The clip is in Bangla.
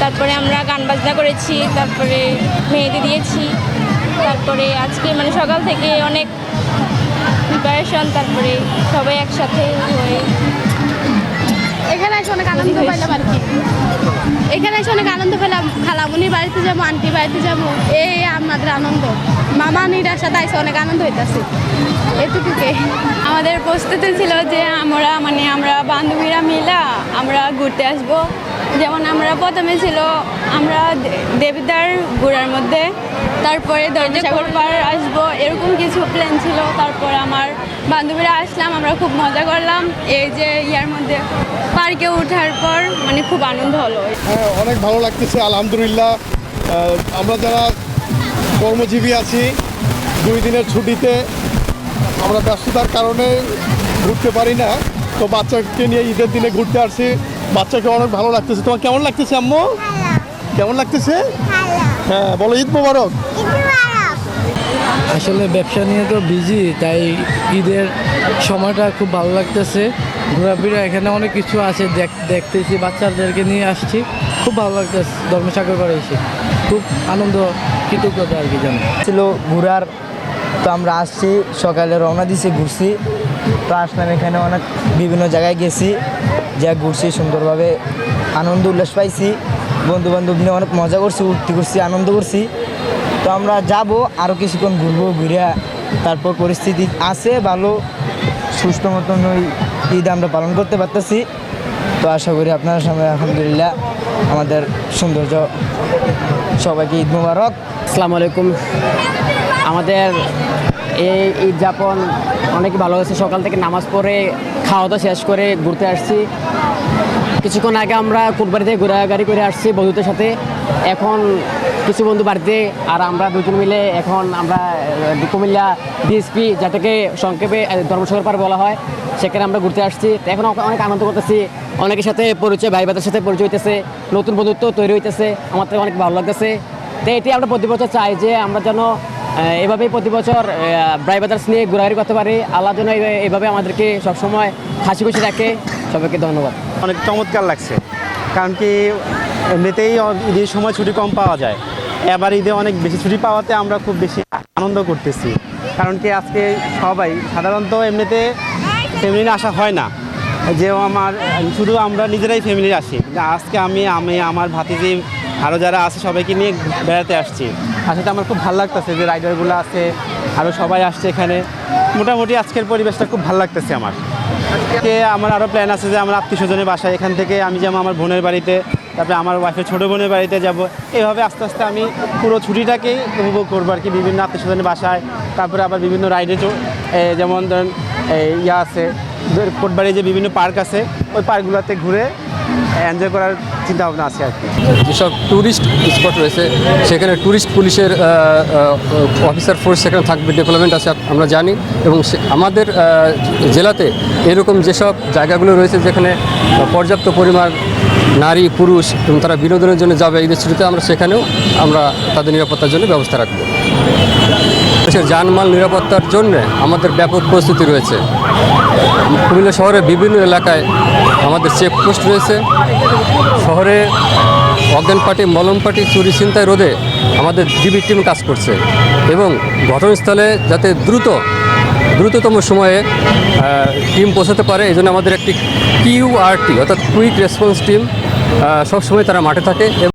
তারপরে আমরা গান বাজনা করেছি তারপরে মেহেদি দিয়েছি তারপরে আজকে মানে সকাল থেকে অনেক প্রিপারেশন তারপরে সবাই একসাথে হয়ে এখানে এসে অনেক আনন্দ পেলাম আর কি। এখানে এসে অনেক আনন্দ পেলাম। খালামুনির বাড়িতে যাব আন্টি বাড়িতে যাব এই আমাদের আনন্দ। মামা নিরার সাথে আইসে অনেক আনন্দ হইতাছে। এটুকুকে। আমাদের প্রস্তুতি ছিল যে আমরা মানে আমরা বান্ধবীরা মিলা আমরা ঘুরতে আসব। যেমন আমরা প্রথমে ছিল আমরা দেবিদার ঘোরার মধ্যে তারপরে দরজাগর পার আসব এরকম কিছু প্ল্যান ছিল। তারপর আমার বান্ধবীরা আসলাম আমরা খুব মজা করলাম। এই যে ইয়ার মধ্যে পার্কে ওঠার পর মানে খুব আনন্দ হলো। হ্যাঁ অনেক ভালো লাগতেছে আলহামদুলিল্লাহ। আমরা যারা কর্মজীবী আছি দুই দিনের ছুটিতে আমরা ব্যস্ততার কারণে ঘুরতে পারি না। তো বাচ্চাকে নিয়ে ঈদের দিনে ঘুরতে আসছি বাচ্চাকে অনেক ভালো লাগতেছে। তোমার কেমন লাগতেছে আম্মু? কেমন লাগতেছে? হ্যাঁ বলো ঈদ মোবারক। আসলে ব্যবসা নিয়ে তো বিজি তাই ঈদের সময়টা খুব ভালো লাগতেছে। ঘোরাফেরা এখানে অনেক কিছু আছে দেখ- দেখতেছি বাচ্চাদেরকে নিয়ে আসছি। খুব ভালো লাগতেছে ধর্মসাগর করে এসে খুব আনন্দ কৃতজ্ঞতা আর কি জানো। ছিল ঘোরার তো আমরা আসছি সকালে রওনা দিছি ঘুরছি। তো আসলাম এখানে অনেক বিভিন্ন জায়গায় গেছি। যা ঘুরছি, সুন্দরভাবে আনন্দ, উল্লাস পাইছি। বন্ধু বান্ধব নিয়ে অনেক মজা করছি, উঠতে করছি আনন্দ করছি। তো আমরা যাব আরও কিছুক্ষণ ঘুরবো, ঘুরে তারপর পরিস্থিতি আছে, ভালো, সুস্থ মতন ওই ঈদ আমরা পালন করতে পারতেছি। তো আশা করি আপনার সামনে আলহামদুলিল্লাহ, আমাদের সৌন্দর্য সবাইকে ঈদ মুবারক। আসসালামু আলাইকুম। আমাদের এই ঈদ যাপন অনেক ভালো হয়েছে। সকাল থেকে নামাজ পড়ে খাওয়া দাওয়া শেষ করে ঘুরতে আসছি। কিছুক্ষণ আগে আমরা কুরবানি থেকে ঘোরাঘুরি করে আসছি বন্ধুদের সাথে। এখন কিছু বন্ধু বাড়িতে আর আমরা দুজন মিলে এখন আমরা কুমিল্লা ডিএসপি যাটাকে সংক্ষেপে ধর্মসাগর পার বলা হয়, সেখানে আমরা ঘুরতে আসছি। এখন অনেক- আনন্দ করতেছি। অনেকের সাথে পরিচয়, ভাই সাথে পরিচয় হইতেছে। নতুন বন্ধুত্ব তৈরি হইতেছে। আমার তো অনেক ভালো লাগতেছে। তো এটি আমরা প্রতি বছর চাই যে আমরা যেন এভাবেই প্রতি বছর ব্রাই ব্রাদার্স নিয়ে ঘোরাঘুরি করতে পারি। আল্লাহ যেন এভাবে আমাদেরকে সবসময় হাসি খুশি রাখে। সবাইকে ধন্যবাদ। অনেক চমৎকার লাগছে। কারণ কি, এমনিতেই ঈদের সময় ছুটি কম পাওয়া যায়। এবার ঈদে অনেক বেশি ছুটি পাওয়াতে আমরা খুব বেশি আনন্দ করতেছি। কারণ কি, আজকে সবাই, সাধারণত এমনিতে ফ্যামিলি আসা হয় না। যে আমার, শুধু আমরা নিজেরাই ফ্যামিলি আসি। আজকে আমি আমি, আমার ভাতিজি আরও যারা আছে, সবাইকে নিয়ে বেড়াতে আসছি। আসলে আমার খুব ভালো লাগতেছে যে রাইডারগুলো আছে আরও সবাই আসছে এখানে। মোটামুটি আজকের পরিবেশটা খুব ভালো লাগতেছে আমার। আজকে আমার আরও প্ল্যান আছে যে আমার আত্মীয় স্বজনের বাসায় এখান থেকে আমি যাব আমার বোনের বাড়িতে, তারপরে আমার ওয়াইফের ছোটো বোনের বাড়িতে যাব। এভাবে আস্তে আস্তে আমি পুরো ছুটিটাকেই উপভোগ করব আর কি বিভিন্ন আত্মীয় স্বজনের বাসায়, তারপরে আবার বিভিন্ন রাইডে যেমন ধরেন ইয়া আছে কোটবাড়ি যে বিভিন্ন পার্ক আছে, ওই পার্কগুলোতে ঘুরে এনজয় করার চিন্তা ভাবনা আছে আর কি। যেসব ট্যুরিস্ট স্পট রয়েছে, সেখানে ট্যুরিস্ট পুলিশের অফিসার ফোর্স সেখানে থাকবে ডেভেলপমেন্ট আছে, আমরা জানি। এবং আমাদের জেলাতে এরকম যেসব জায়গাগুলো রয়েছে, যেখানে পর্যাপ্ত পরিমাণ নারী, পুরুষ এবং তারা বিনোদনের জন্য যাবে এই ছুটিতে আমরা সেখানেও আমরা তাদের নিরাপত্তার জন্য ব্যবস্থা রাখব। দেশের যানমাল নিরাপত্তার জন্য আমাদের ব্যাপক প্রস্তুতি রয়েছে। কুমিল্লা শহরের বিভিন্ন এলাকায় আমাদের চেকপোস্ট রয়েছে। শহরে অজ্ঞান পার্টি মলম পার্টি চুরি ছিনতাই রোধে আমাদের ডিবি টিম কাজ করছে এবং ঘটনাস্থলে যাতে দ্রুত, দ্রুততম সময়ে টিম পৌঁছাতে পারে, এই জন্য আমাদের একটি কিউআরটি অর্থাৎ কুইক রেসপন্স টিম সবসময় তারা মাঠে থাকে